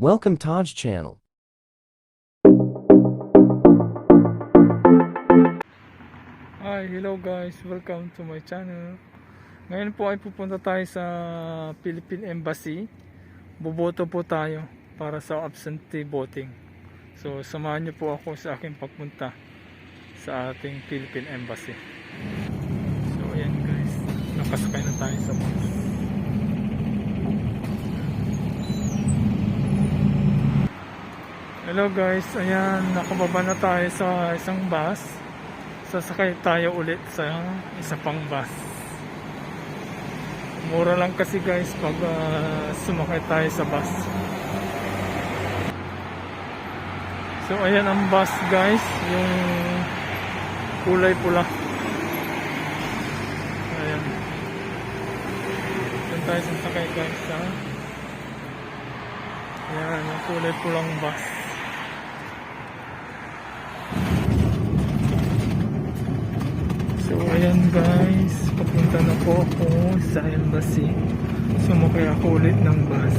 Welcome Taj channel. Hi, hello guys. Welcome to my channel. Ngayon po ay pupunta tayo sa Philippine Embassy. Boboto po tayo para sa absentee voting. So, samahan niyo po ako sa aking pagpunta sa ating Philippine Embassy. So, ayan guys. Nakasakay na tayo sa bus. Hello guys, ayan, nakababa na tayo sa isang bus sasakay tayo ulit sa isa pang bus. Mura lang kasi guys pag ah, sumakay tayo sa bus. So ayan ang bus guys, yung kulay pula. Ayan. Saan tayo sasakay guys ha? Ayan, yung kulay pulang bus. So ayan guys, papunta na po ako sa embassy. Sumakay ako ulit ng bus.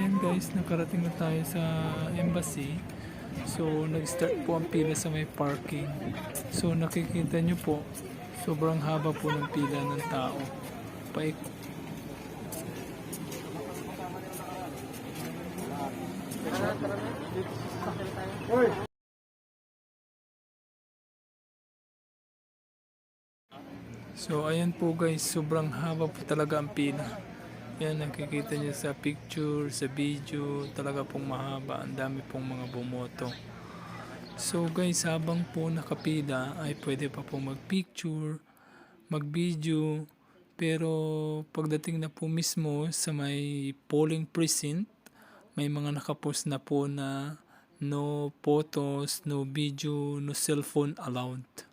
Ayan guys, nakarating na tayo sa embassy. So nag-start po ang pila sa may parking. So nakikita nyo po, sobrang haba po ng pila ng tao. Paik So ayan po guys, sobrang haba po talaga ang pila. Yan nakikita niyo sa picture, sa video, talaga pong mahaba. Ang dami pong mga bumoto. So guys, habang po nakapila ay pwede pa po mag-picture, mag-video. Pero pagdating na po mismo sa may polling precinct, may mga nakapost na po na no photos, no video, no cellphone allowed.